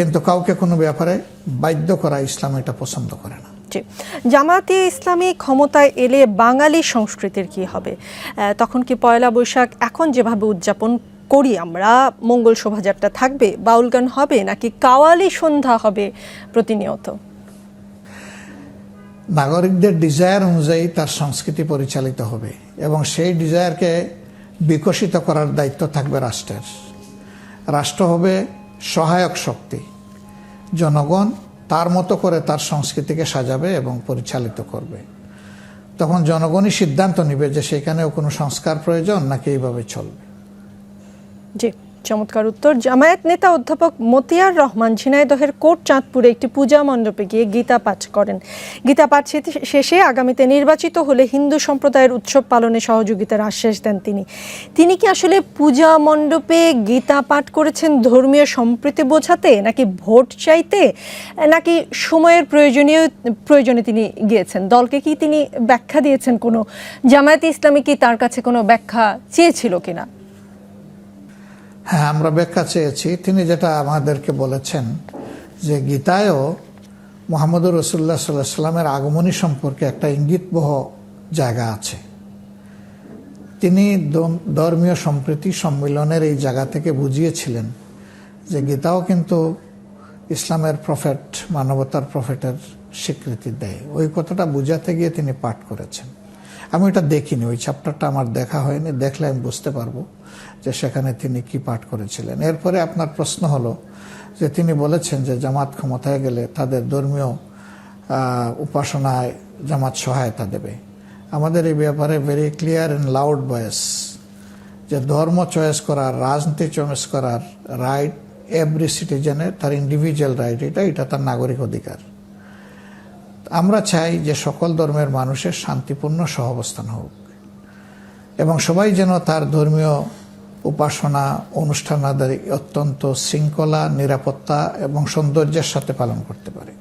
কিন্তু কাউকে কোনো ব্যাপারে বাধ্য করা ইসলাম এটা পছন্দ করে না। জামাতে ইসলামী ক্ষমতায় এলে বাঙালি সংস্কৃতির কি হবে? তখন কি পয়লা বৈশাখ এখন যেভাবে উদযাপন করি আমরা মঙ্গল শোভাযাত্রা থাকবে বাউল গান হবে নাকি কাওয়ালি সন্ধ্যা হবে প্রতিনিয়ত? নাগরিকদের ডিজায়ার অনুযায়ী তার সংস্কৃতি পরিচালিত হবে এবং সেই ডিজায়ারকে বিকশিত করার দায়িত্ব থাকবে রাষ্ট্রের। রাষ্ট্র হবে সহায়ক শক্তি। জনগণ তার মতো করে তার সংস্কৃতিকে সাজাবে এবং পরিচালিত করবে। তখন জনগণই সিদ্ধান্ত নিবে যে সেখানেও কোনো সংস্কার প্রয়োজন নাকি এইভাবে চলবে। জি। চমৎকার উত্তর, জামায়াত নেতা অধ্যাপক মতিয়ার রহমান ঝিনাইদহের কোট চাঁদপুরে একটি পূজা মণ্ডপে গিয়ে গীতা পাঠ করেন। গীতা পাঠ শেষে আগামীতে নির্বাচিত হলে হিন্দু সম্প্রদায়ের উৎসব পালনে সহযোগিতার আশ্বাস দেন তিনি। তিনি কি আসলে পূজা মণ্ডপে গীতা পাঠ করেছেন ধর্মীয় সম্প্রীতি বোঝাতে, নাকি ভোট চাইতে, নাকি সময়ের প্রয়োজনীয়, প্রয়োজনে তিনি গিয়েছেন? দলকে কি তিনি ব্যাখ্যা দিয়েছেন কোনো? জামায়াতে ইসলামী কি তার কাছে কোনো ব্যাখ্যা চেয়েছিল কিনা? হ্যাঁ আমরা ব্যাখ্যা চেয়েছি। তিনি যেটা আমাদেরকে বলেছেন যে গীতায়ও মোহাম্মদুর রসুল্লাহ সাল্লাহ সাল্লামের আগমনী সম্পর্কে একটা ইঙ্গিতবহ জায়গা আছে। তিনি ধর্মীয় সম্প্রীতি সম্মেলনের এই জায়গা থেকে বুঝিয়েছিলেন যে গীতাও কিন্তু ইসলামের প্রফেট, মানবতার প্রফেটের স্বীকৃতি দেয়। ওই কথাটা বুঝাতে গিয়ে তিনি পাঠ করেছেন। আমি ওটা দেখিনি, ওই চ্যাপ্টারটা আমার দেখা হয়নি, দেখলে আমি বুঝতে পারব যে সেখানে তিনি কি পাঠ করেছিলেন। এরপরে আপনার প্রশ্ন হলো যে তিনি বলেছেন যে জামাত ক্ষমতায় গেলে তাদের ধর্মীয় উপাসনায় জামাত সহায়তা দেবে। আমাদের এই ব্যাপারে very clear and loud voice যে ধর্ম চয়েস করার, রাজনীতি চয়েস করার রাইট এভরি সিটিজেনের তার ইন্ডিভিজুয়াল রাইট এটা এটা তার নাগরিক অধিকার। আমরা চাই যে সকল ধর্মের মানুষের শান্তিপূর্ণ সহাবস্থান হোক। এবং সবাই যেন তার ধর্মীয় উপাসনা অনুষ্ঠান অনুষ্ঠানাদি অত্যন্ত শৃঙ্খলা, নিরাপত্তা এবং সৌন্দর্যের সাথে পালন করতে পারে।